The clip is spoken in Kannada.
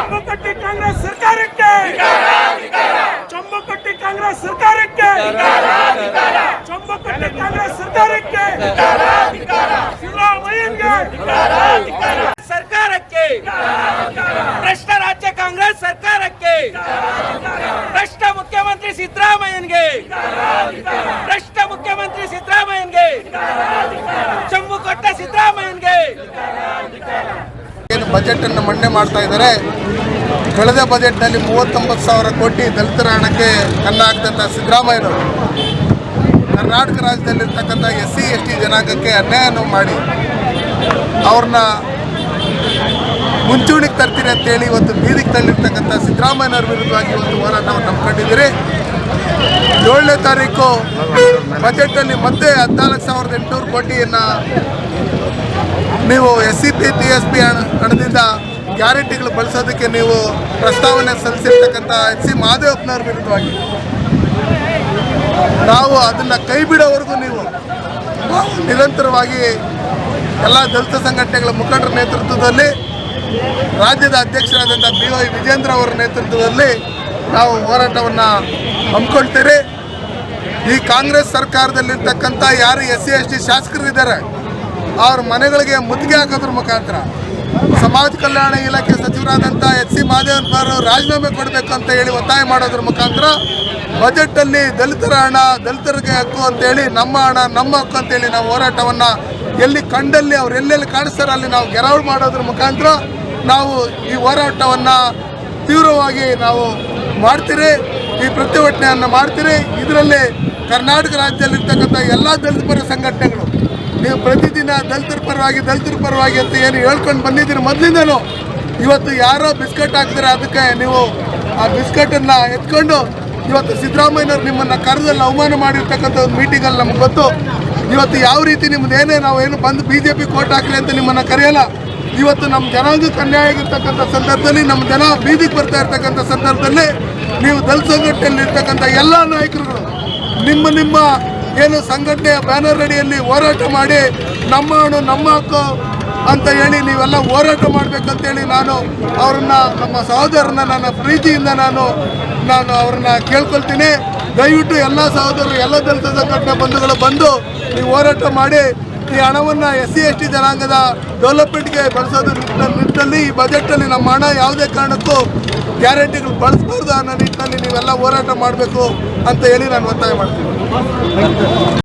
ಚಂಬಕಟ್ಟಿ ಕಾಂಗ್ರೆಸ್ ಸರ್ಕಾರಕ್ಕೆ. ಚಂಬಕಟ್ಟಿ ಕಾಂಗ್ರೆಸ್ ಸರ್ಕಾರಕ್ಕೆ. ಚಂಬಕಟ್ಟಿ ಕಾಂಗ್ರೆಸ್ ಸರ್ಕಾರಕ್ಕೆ ಸಿದ್ದರಾಮಯ್ಯನ್ಗೆ ಸರ್ಕಾರಕ್ಕೆ ಭ್ರಷ್ಟ ರಾಜ್ಯ ಕಾಂಗ್ರೆಸ್ ಸರ್ಕಾರಕ್ಕೆ ಭ್ರಷ್ಟ ಮುಖ್ಯಮಂತ್ರಿ ಸಿದ್ದರಾಮಯ್ಯನ್ಗೆ ಭ್ರಷ್ಟ ಮುಖ್ಯಮಂತ್ರಿ ಸಿದ್ದರಾಮಯ್ಯನ್ಗೆ, ಚಂಬು ಕೊಟ್ಟ ಸಿದ್ದರಾಮಯ್ಯನ್ಗೆ. ಏನು ಬಜೆಟ್ ಅನ್ನು ಮಂಡನೆ ಮಾಡ್ತಾ ಇದ್ದಾರೆ? ಕಳೆದ ಬಜೆಟ್ನಲ್ಲಿ ಮೂವತ್ತೊಂಬತ್ತು ಸಾವಿರ ಕೋಟಿ ದಲಿತರ ಹಣಕ್ಕೆ ಹಾಕಿದಂಥ ಸಿದ್ದರಾಮಯ್ಯನವರು. ಕರ್ನಾಟಕ ರಾಜ್ಯದಲ್ಲಿರ್ತಕ್ಕಂಥ ಎಸ್ ಸಿ ಎಸ್ ಟಿ ಜನಾಂಗಕ್ಕೆ ಅನ್ಯಾಯವನ್ನು ಮಾಡಿ ಅವ್ರನ್ನ ಮುಂಚೂಣಿಗೆ ತರ್ತೀರಿ ಅಂತೇಳಿ ಇವತ್ತು ಬೀದಿಗೆ ತಳ್ಳಿರ್ತಕ್ಕಂಥ ಸಿದ್ದರಾಮಯ್ಯನವ್ರ ವಿರುದ್ಧವಾಗಿ ಇವತ್ತು ಹೋರಾಟವನ್ನು ನಂಬ್ಕೊಂಡಿದ್ದೀರಿ ಏಳನೇ ತಾರೀಕು ಬಜೆಟಲ್ಲಿ ಮತ್ತೆ ಹದಿನಾಲ್ಕು ಸಾವಿರದ ಎಂಟುನೂರು ಕೋಟಿಯನ್ನು ನೀವು S C P T S P ಹಣದಿಂದ ಗ್ಯಾರಂಟಿಗಳು ಬಳಸೋದಕ್ಕೆ ನೀವು ಪ್ರಸ್ತಾವನೆ ಸಲ್ಲಿಸಿರ್ತಕ್ಕಂಥ ಎಚ್ ಸಿ ಮಹಾದೇವಪ್ಪನವ್ರ ವಿರುದ್ಧವಾಗಿ. ನಾವು ಅದನ್ನು ಕೈ ಬಿಡೋವರೆಗೂ ನೀವು ನಾವು ನಿರಂತರವಾಗಿ ಎಲ್ಲ ದಲಿತ ಸಂಘಟನೆಗಳ ಮುಖಂಡರ ನೇತೃತ್ವದಲ್ಲಿ, ರಾಜ್ಯದ ಅಧ್ಯಕ್ಷರಾದಂಥ ಬಿ ವೈ ವಿಜೇಂದ್ರ ಅವರ ನೇತೃತ್ವದಲ್ಲಿ ನಾವು ಹೋರಾಟವನ್ನು ಹಮ್ಮಿಕೊಳ್ತೀರಿ? ಈ ಕಾಂಗ್ರೆಸ್ ಸರ್ಕಾರದಲ್ಲಿರ್ತಕ್ಕಂಥ ಯಾರು ಎಸ್ ಸಿ ಎಸ್ ಟಿ ಶಾಸಕರಿದ್ದಾರೆ, ಅವ್ರ ಮನೆಗಳಿಗೆ ಮುತ್ತಿಗೆ ಹಾಕೋದ್ರ ಮುಖಾಂತರ ಸಮಾಜ ಕಲ್ಯಾಣ ಇಲಾಖೆ ಸಚಿವರಾದಂಥ ಎಚ್ ಸಿ ಅವರು ರಾಜೀನಾಮೆ ಕೊಡಬೇಕು ಅಂತ ಹೇಳಿ ಒತ್ತಾಯ ಮಾಡೋದ್ರ ಮುಖಾಂತರ ಬಜೆಟಲ್ಲಿ ದಲಿತರ ಹಣ, ದಲಿತರಿಗೆ ಹಕ್ಕು ಅಂತೇಳಿ ನಮ್ಮ ಹಣ, ನಮ್ಮ ಹಕ್ಕು ಅಂತೇಳಿ ನಾವು ಹೋರಾಟವನ್ನು ಎಲ್ಲಿ ಕಂಡಲ್ಲಿ ಅವ್ರು ಎಲ್ಲೆಲ್ಲಿ ಕಾಣಿಸ್ತಾರೆ ಅಲ್ಲಿ ನಾವು ಗೆರಾವ್ ಮಾಡೋದ್ರ ಮುಖಾಂತರ ನಾವು ಈ ಹೋರಾಟವನ್ನು ತೀವ್ರವಾಗಿ ನಾವು ಮಾಡ್ತೀರಿ. ಈ ಪ್ರತಿಭಟನೆಯನ್ನು ಮಾಡ್ತೀರಿ? ಇದರಲ್ಲಿ ಕರ್ನಾಟಕ ರಾಜ್ಯದಲ್ಲಿರ್ತಕ್ಕಂಥ ಎಲ್ಲ ದಲಿತ ಪರ ಸಂಘಟನೆಗಳು. ನೀವು ಪ್ರತಿದಿನ ದಲಿತರ ಪರವಾಗಿ ದಲಿತರ ಪರವಾಗಿ ಅಂತ ಏನು ಹೇಳ್ಕೊಂಡು ಬಂದಿದ್ದೀರಿ ಮೊದಲಿಂದನೂ? ಇವತ್ತು ಯಾರೋ ಬಿಸ್ಕಟ್ ಹಾಕಿದ್ರೆ ಅದಕ್ಕೆ ನೀವು ಆ ಬಿಸ್ಕೆಟನ್ನು ಎತ್ಕೊಂಡು ಇವತ್ತು ಸಿದ್ದರಾಮಯ್ಯನವ್ರು ನಿಮ್ಮನ್ನು ಕರೆದಲ್ಲಿ ಅವಮಾನ ಮಾಡಿರ್ತಕ್ಕಂಥ ಒಂದು ಮೀಟಿಂಗಲ್ಲಿ ನಮ್ಗೆ ಗೊತ್ತು. ಇವತ್ತು ಯಾವ ರೀತಿ ನಿಮ್ಮದು ಏನೇ ನಾವು ಏನು ಬಂದು ಬಿ ಜೆ ಪಿ ಕೋಟ್ ಹಾಕಲಿ ಅಂತ ನಿಮ್ಮನ್ನು ಕರೆಯಲ್ಲ. ಇವತ್ತು ನಮ್ಮ ಜನಾಂಗಕ್ಕೆ ಅನ್ಯಾಯ ಆಗಿರ್ತಕ್ಕಂಥ ಸಂದರ್ಭದಲ್ಲಿ ನಮ್ಮ ಜನ ಬೀದಿಗೆ ಬರ್ತಾ ಇರ್ತಕ್ಕಂಥ ಸಂದರ್ಭದಲ್ಲಿ ನೀವು ದಲಿತ ಸಂಘಟನೆಯಲ್ಲಿ ಇರ್ತಕ್ಕಂಥ ಎಲ್ಲ ನಾಯಕರುಗಳು ನಿಮ್ಮ ನಿಮ್ಮ ಏನು ಸಂಘಟನೆಯ ಬ್ಯಾನರ್ ಅಡಿಯಲ್ಲಿ ಹೋರಾಟ ಮಾಡಿ ನಮ್ಮ ಹಣ್ಣು ನಮ್ಮ ಹಕ್ಕು ಅಂತ ಹೇಳಿ ನೀವೆಲ್ಲ ಹೋರಾಟ ಮಾಡಬೇಕಂತೇಳಿ ನಾನು ಅವ್ರನ್ನ, ನಮ್ಮ ಸಹೋದರನ ನನ್ನ ಪ್ರೀತಿಯಿಂದ ನಾನು ನಾನು ಅವ್ರನ್ನ ಕೇಳ್ಕೊಳ್ತೀನಿ. ದಯವಿಟ್ಟು ಎಲ್ಲ ಸಹೋದರರು, ಎಲ್ಲ ದಲಿತ ಸಂಘಟನೆ ಬಂಧುಗಳು ಬಂದು ನೀವು ಹೋರಾಟ ಮಾಡಿ. ಈ ಹಣವನ್ನು ಎಸ್ ಸಿ ಎಸ್ ಟಿ ಜನಾಂಗದ ಡೆವಲಪ್ಮೆಂಟ್ಗೆ ಬಳಸೋದು ನಿಟ್ಟಿನ- ನಿಟ್ಟಿನಲ್ಲಿ, ಈ ಬಜೆಟಲ್ಲಿ ನಮ್ಮ ಹಣ ಯಾವುದೇ ಕಾರಣಕ್ಕೂ ಗ್ಯಾರಂಟಿಗಳು ಬಳಸಬಾರ್ದು ಅನ್ನೋ ನಿಟ್ಟಿನಲ್ಲಿ ನೀವೆಲ್ಲ ಹೋರಾಟ ಮಾಡಬೇಕು ಅಂತ ಹೇಳಿ ನಾನು ಒತ್ತಾಯ ಮಾಡ್ತೀನಿ.